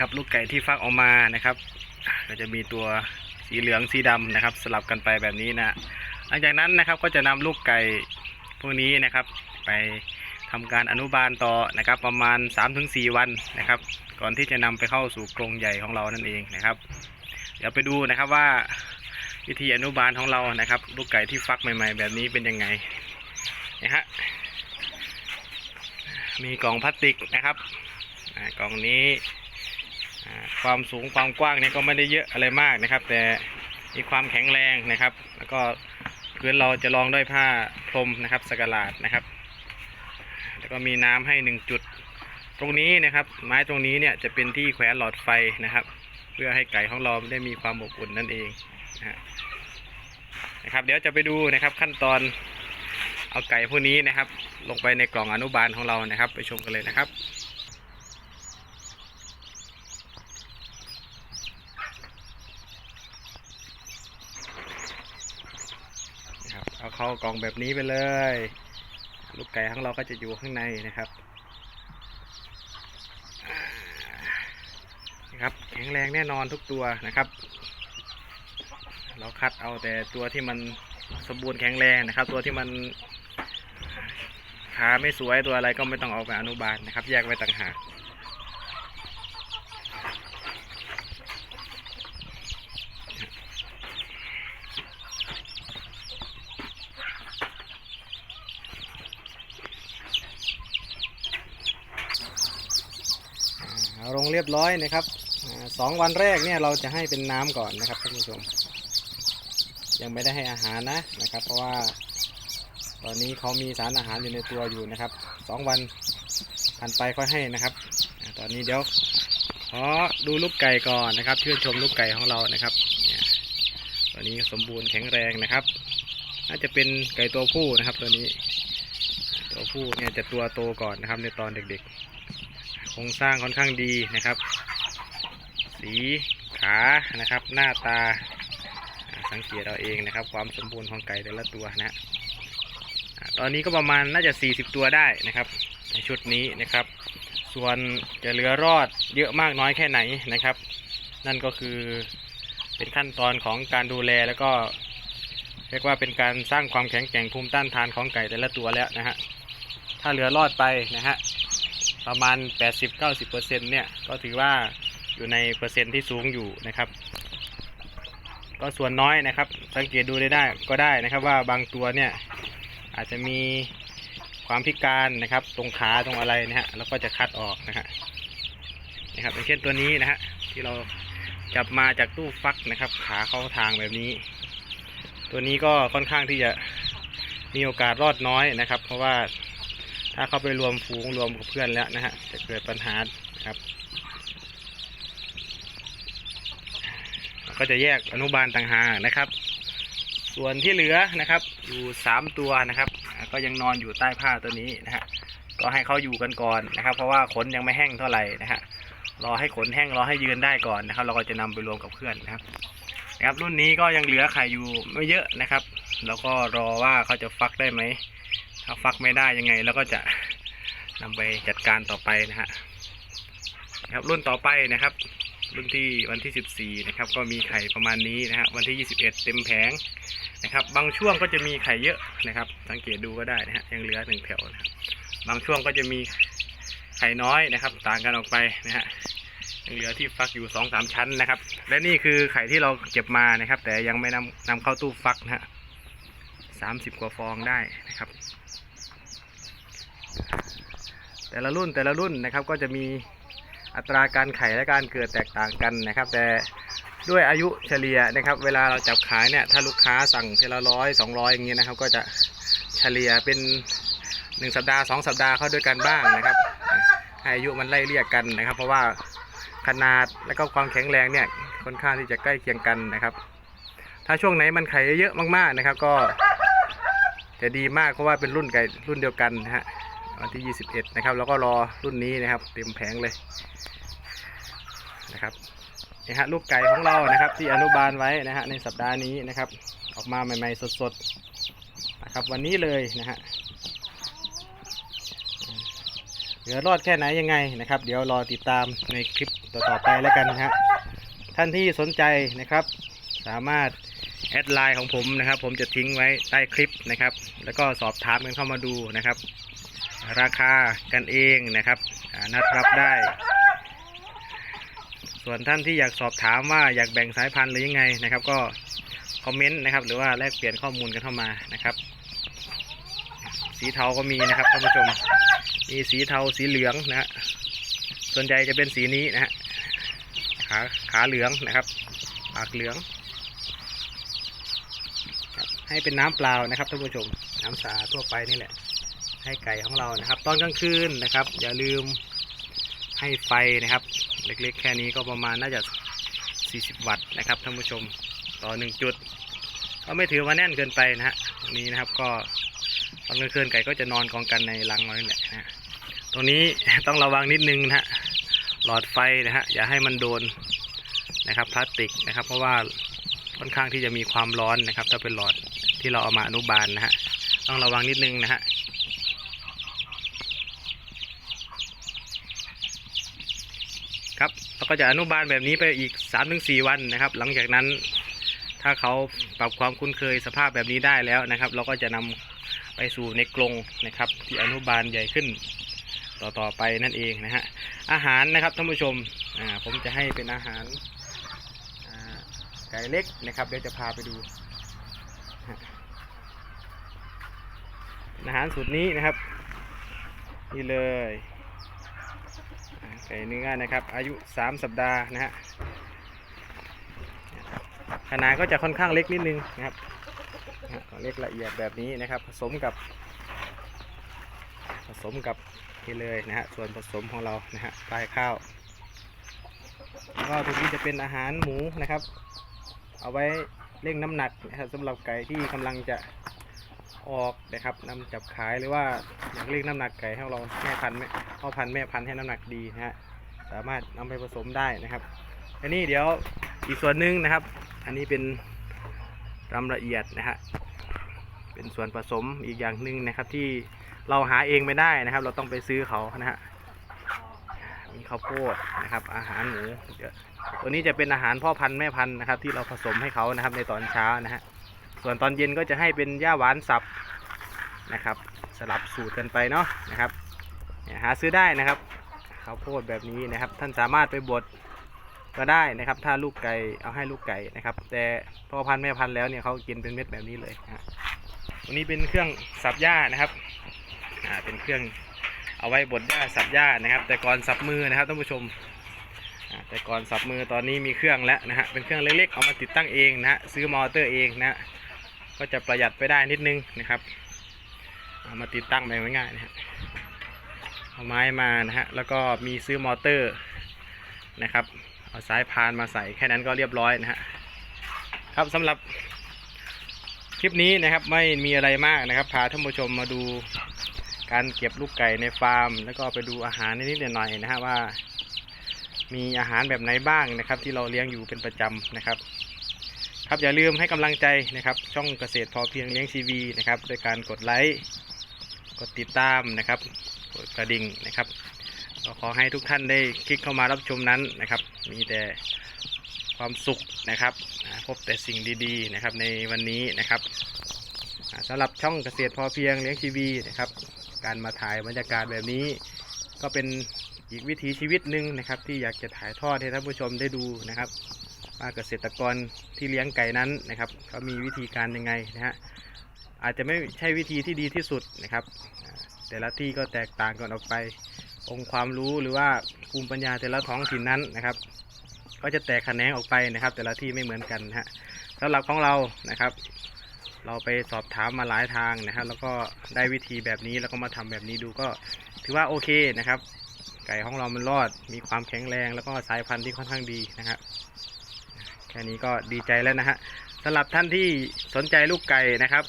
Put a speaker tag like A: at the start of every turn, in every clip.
A: ครับลูกไก่ที่ฟักออกมานะครับ ก็จะมีตัวสีเหลืองสีดำนะครับ สลับกันไปแบบนี้นะหลังจากนั้นนะครับก็จะนำลูกไก่พวกนี้นะครับ ไปทำการอนุบาลต่อนะครับ ประมาณ 3-4 วันนะครับ ก่อนที่จะนำไปเข้าสู่กรงใหญ่ของเรานั่นเองนะครับ เดี๋ยวไปดูนะครับว่าวิธีอนุบาลของเรานะครับ ลูกไก่ที่ฟักใหม่ ๆ แบบนี้เป็นยังไงนะฮะมีกล่องพลาสติกนะครับกล่องนี้ ความสูงความกว้างเนี่ยก็ไม่ได้เยอะอะไรมากนะครับ แต่มีความแข็งแรงนะครับ แล้วก็พื้นเราจะรองด้วยผ้าพรมนะครับสกหลาดนะครับ แล้วก็มีน้ำให้หนึ่งจุด ตรงนี้นะครับ ไม้ตรงนี้เนี่ยจะเป็นที่แขวนหลอดไฟนะครับ เพื่อให้ไก่ของเราได้มีความอบอุ่นนั่นเองนะครับ เดี๋ยวจะไปดูนะครับขั้นตอนเอาไก่พวกนี้นะครับ ลงไปในกล่องอนุบาลของเรานะครับ ไปชมกันเลยนะครับนะครับ เข้ากล่องแบบนี้ไปเลย ลูกไก่ของเราก็จะอยู่ข้างในนะครับนะครับแข็งแรงแน่นอนทุกตัวนะครับ เราคัดเอาแต่ตัวที่มันสมบูรณ์แข็งแรงนะครับ ตัวที่มันขาไม่สวยตัวอะไรก็ไม่ต้องเอาไปอนุบาลนะครับ แยกไว้ต่างหากอ่าเอาล งเรียบร้อยนะครับสองวันแรกเนี่ยเราจะให้เป็นน้ำก่อนนะครับท่านผู้ชม ยังไม่ได้ให้อาหารนะนะครับ เพราะว่า ตอนนี้เขามีสารอาหารอยู่ในตัวอยู่นะครับสองวันผ่านไปค่อยให้นะครับ ตอนนี้เดี๋ยวขอดูลูกไก่ก่อนนะครับชื่นชมลูกไก่ของเรานะครับตอนนี้สมบูรณ์แข็งแรงนะครับ น่าจะเป็นไก่ตัวผู้นะครับ ตัวนี้ ตัวผู้เนี่ยจะตัวโตก่อนนะครับในตอนเด็กๆ โครงสร้างค่อนข้างดีนะครับ สีขานะครับ หน้าตาสังเกตเราเองนะครับ ความสมบูรณ์ของไก่แต่ละตัวนะฮะตอนนี้ก็ประมาณน่าจะ 40 ตัวได้นะครับ ในชุดนี้นะครับ ส่วนจะเหลือรอดเยอะมากน้อยแค่ไหนนะครับ นั่นก็คือเป็นขั้นตอนของการดูแลแล้วก็เรียกว่าเป็นการสร้างความแข็งแกร่งภูมิต้านทานของไก่แต่ละตัวแล้วนะฮะถ้าเหลือรอดไปนะฮะ ประมาณ 80-90%เนี่ยก็ถือว่าอยู่ในเปอร์เซ็นต์ที่สูงอยู่นะครับ ก็ส่วนน้อยนะครับ สังเกตดูได้ได้ก็ได้นะครับว่าบางตัวเนี่ยอาจจะมีความพิการนะครับ ตรงขาตรงอะไรนะฮะแล้วก็จะคัดออกนะฮะนะครับอย่างเช่นตัวนี้นะฮะที่เราจับมาจากตู้ฟักนะครับ ขาเข้าทางแบบนี้ ตัวนี้ก็ค่อนข้างที่จะมีโอกาสรอดน้อยนะครับ เพราะว่า ถ้าเข้าไปรวมฝูงรวมกับเพื่อนแล้วนะฮะจะเกิดปัญหาครับ ก็จะแยกอนุบาลต่างหากนะครับ ส่วนที่เหลือนะครับ อยู่สามตัวนะครับ ก็ยังนอนอยู่ใต้ผ้าตัวนี้นะฮะก็ให้เขาอยู่กันก่อนนะครับ เพราะว่าขนยังไม่แห้งเท่าไหร่นะฮะรอให้ขนแห้งรอให้ยืนได้ก่อนนะครับ เราก็จะนำไปรวมกับเพื่อนนะครับนะครับรุ่นนี้ก็ยังเหลือไข่อยู่ไม่เยอะนะครับ แล้วก็รอว่าเขาจะฟักได้ไหม ถ้าฟักไม่ได้ยังไงเราก็จะนำไปจัดการต่อไปนะฮะนะครับรุ่นต่อไปนะครับ รุ่นที่วันที่ 14 นะครับ ก็มีไข่ประมาณนี้นะฮะวันที่ 21 เต็มแผงนะครับ บางช่วงก็จะมีไข่เยอะนะครับ สังเกตดูก็ได้นะฮะยังเหลือหนึ่งแถวนะครับบางช่วงก็จะมีไข่น้อยนะครับ ต่างกันออกไปนะฮะยังเหลือที่ฟักอยู่2-3ชั้นนะครับ และนี่คือไข่ที่เราเก็บมานะครับ แต่ยังไม่นำนำเข้าตู้ฟักนะฮะ30กว่าฟองได้นะครับ แต่ละรุ่นแต่ละรุ่นนะครับก็จะมีอัตราการไข่และการเกิดแตกต่างกันนะครับ แต่ด้วยอายุเฉลี่ยนะครับ เวลาเราจับขายเนี่ยถ้าลูกค้าสั่งเทละร้อยสองร้อยอย่างเงี้ยนะครับ ก็จะเฉลี่ยเป็นหนึ่งสัปดาห์สองสัปดาห์เข้าด้วยกันบ้างนะครับให้อายุมันไล่เรียกกันนะครับ เพราะว่าขนาดและก็ความแข็งแรงเนี่ยค่อนข้างที่จะใกล้เคียงกันนะครับ ถ้าช่วงไหนมันไข่เยอะมากๆนะครับ ก็จะดีมากเพราะว่าเป็นรุ่นไก่รุ่นเดียวกันนะฮะ วันที่ 21 นะครับ แล้วก็รอรุ่นนี้นะครับเต็มแผงเลยนะครับนี่ฮะลูกไก่ของเรานะครับ ที่อนุบาลไว้นะฮะในสัปดาห์นี้นะครับ ออกมาใหม่ๆสดๆนะครับ วันนี้เลยนะฮะเหลือรอดแค่ไหนยังไงนะครับ เดี๋ยวรอติดตามในคลิปต่อๆไปแล้วกันนะฮะท่านที่สนใจนะครับ สามารถแอดไลน์ของผมนะครับ ผมจะทิ้งไว้ใต้คลิปนะครับ แล้วก็สอบถามกันเข้ามาดูนะครับ ราคากันเองนะครับอ่านัดรับได้ ส่วนท่านที่อยากสอบถามว่าอยากแบ่งสายพันธุ์หรือยังไงนะครับ ก็คอมเมนต์นะครับ หรือว่าแลกเปลี่ยนข้อมูลกันเข้ามานะครับ สีเทาก็มีนะครับท่านผู้ชมมีสีเทาสีเหลืองนะฮะส่วนใหญ่จะเป็นสีนี้นะฮะขาขาเหลืองนะครับปากเหลืองให้เป็นน้ำเปล่านะครับท่านผู้ชม น้ำสาทั่วไปนี่แหละ ให้ไก่ของเรานะครับ ตอนกลางคืนนะครับ อย่าลืมให้ไฟนะครับ เล็กๆ แค่นี้ก็ประมาณน่าจะ 40 วัตต์นะครับท่านผู้ชมต่อหนึ่งจุด ก็ไม่ถือว่าแน่นเกินไปนะฮะตรงนี้นะครับก็ตอนกลางคืนไก่ก็จะนอนกองกันในรังไว้นี่แหละนะฮะตรงนี้ต้องระวังนิดนึงนะฮะหลอดไฟนะฮะอย่าให้มันโดนนะครับพลาสติกนะครับ เพราะว่าค่อนข้างที่จะมีความร้อนนะครับ ถ้าเป็นหลอดที่เราเอามาอนุบาลนะฮะต้องระวังนิดนึงนะฮะ ครับเรา ก็จะอนุบาลแบบนี้ไปอีก 3-4 วันนะครับ หลังจากนั้นถ้าเขาปรับความคุ้นเคยสภาพแบบนี้ได้แล้วนะครับ เราก็จะนำไปสู่ในกรงนะครับ ที่อนุบาลใหญ่ขึ้นต่อต่อไปนั่นเองนะฮะอาหารนะครับท่านผู้ชมอ่าผมจะให้เป็นอาหารไก่เล็กนะครับเดี๋ยวจะพาไปดู อาหารสูตรนี้นะครับ นี่เลย ไก่เนื้อนะครับ อายุ 3 สัปดาห์นะฮะขนาดก็จะค่อนข้างเล็กนิดนึงนะครับเล็กละเอียดแบบนี้นะครับ ผสมกับ ผสมกับนี่เลยนะฮะส่วนผสมของเรานะฮะปลายข้าวแล้วก็ตรงนี้จะเป็นอาหารหมูนะครับ เอาไว้เร่งน้ำหนักนะครับสำหรับไก่ที่กำลังจะ ออกนะครับนำจับขายหรือว่าอยากเร่งน้ำหนักไก่ให้เราแม่พันธุ์แม่พ่อพันธุ์แม่พันธุ์ให้น้ำหนักดีนะฮะสามารถนำไปผสมได้นะครับ อันนี้เดี๋ยวอีกส่วนหนึ่งนะครับ อันนี้เป็นรำละเอียดนะฮะเป็นส่วนผสมอีกอย่างหนึ่งนะครับที่เราหาเองไม่ได้นะครับ เราต้องไปซื้อเขานะฮะมีข้าวโพดนะครับ อาหารหมูเดี๋ยวตัวนี้จะเป็นอาหารพ่อพันธุ์แม่พันธุ์นะครับ ที่เราผสมให้เขานะครับในตอนเช้านะฮะ ส่วนตอนเย็นก็จะให้เป็นหญ้าหวานสับนะครับ สลับสูตรกันไปเนาะนะครับหาซื้อได้นะครับข้าวโพดแบบนี้นะครับ ท่านสามารถไปบดก็ได้นะครับ ถ้าลูกไก่เอาให้ลูกไก่นะครับ แต่พ่อพันธุ์แม่พันธุ์แล้วเนี่ยเขากินเป็นเม็ดแบบนี้เลยนะตัวนี้เป็นเครื่องสับหญ้านะครับอ่าเป็นเครื่องเอาไว้บดหญ้าสับหญ้านะครับ แต่ก่อนสับมือนะครับท่านผู้ชมแต่ก่อนสับมือตอนนี้มีเครื่องแล้วนะฮะเป็นเครื่องเล็กๆเอามาติดตั้งเองนะฮะซื้อมอเตอร์เองนะฮะ ก็จะประหยัดไปได้นิดนึงนะครับเอามาติดตั้งแบบง่ายๆนะฮะเอาไม้มานะฮะแล้วก็มีซื้อมอเตอร์นะครับเอาสายพานมาใส่แค่นั้นก็เรียบร้อยนะฮะครับสำหรับคลิปนี้นะครับไม่มีอะไรมากนะครับพาท่านผู้ชมมาดูการเก็บลูกไก่ในฟาร์ม แล้วก็ไปดูอาหารนิดๆหน่อยๆนะฮะว่า มีอาหารแบบไหนบ้างนะครับ ที่เราเลี้ยงอยู่เป็นประจำนะครับ ครับอย่าลืมให้กำลังใจนะครับ ช่องเกษตรพอเพียงเลี้ยงชีวีนะครับโดยการกดไลค์กดติดตามนะครับกดกระดิ่งนะครับก็ขอให้ทุกท่านได้คลิกเข้ามารับชมนั้นนะครับ มีแต่ความสุขนะครับ พบแต่สิ่งดีๆนะครับในวันนี้นะครับอ่าสำหรับช่องเกษตรพอเพียงเลี้ยงทีวีนะครับ การมาถ่ายบรรยากาศแบบนี้ ก็เป็นอีกวิถีชีวิตหนึ่งนะครับ ที่อยากจะถ่ายทอดให้ท่านผู้ชมได้ดูนะครับ ว่าเกษตรกรที่เลี้ยงไก่นั้นนะครับเขามีวิธีการยังไงนะฮะอาจจะไม่ใช่วิธีที่ดีที่สุดนะครับ แต่ละที่ก็แตกต่างกันออกไป องค์ความรู้หรือว่าภูมิปัญญาแต่ละท้องถิ่นนั้นนะครับ ก็จะแตกแขนงออกไปนะครับ แต่ละที่ไม่เหมือนกันนะฮะสำหรับของเรานะครับ เราไปสอบถามมาหลายทางนะครับแล้วก็ได้วิธีแบบนี้แล้วก็มาทำแบบนี้ดูก็ถือว่าโอเคนะครับ ไก่ของเรามันรอดมีความแข็งแรง แล้วก็สายพันธุ์ที่ค่อนข้างดีนะครับ แค่นี้ก็ดีใจแล้วนะฮะสำหรับท่านที่สนใจลูกไก่นะครับ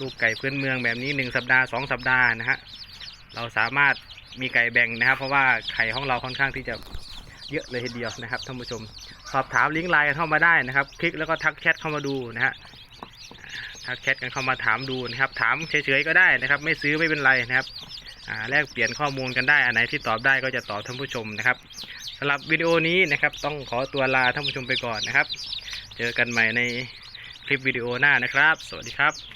A: ลูกไก่พื้นเมืองแบบนี้หนึ่งสัปดาห์สองสัปดาห์นะฮะเราสามารถมีไก่แบ่งนะครับ เพราะว่าไข่ของเราค่อนข้างที่จะเยอะเลยทีเดียวนะครับท่านผู้ชม สอบถามลิงก์ไลน์เข้ามาได้นะครับ คลิกแล้วก็ทักแชทเข้ามาดูนะฮะทักแชทกันเข้ามาถามดูนะครับ ถามเฉยๆก็ได้นะครับ ไม่ซื้อไม่เป็นไรนะครับแลกเปลี่ยนข้อมูลกันได้อันไหนที่ตอบได้ก็จะตอบท่านผู้ชมนะครับ สำหรับวิดีโอนี้นะครับ ต้องขอตัวลาท่านผู้ชมไปก่อนนะครับ เจอกันใหม่ในคลิปวิดีโอหน้านะครับ สวัสดีครับ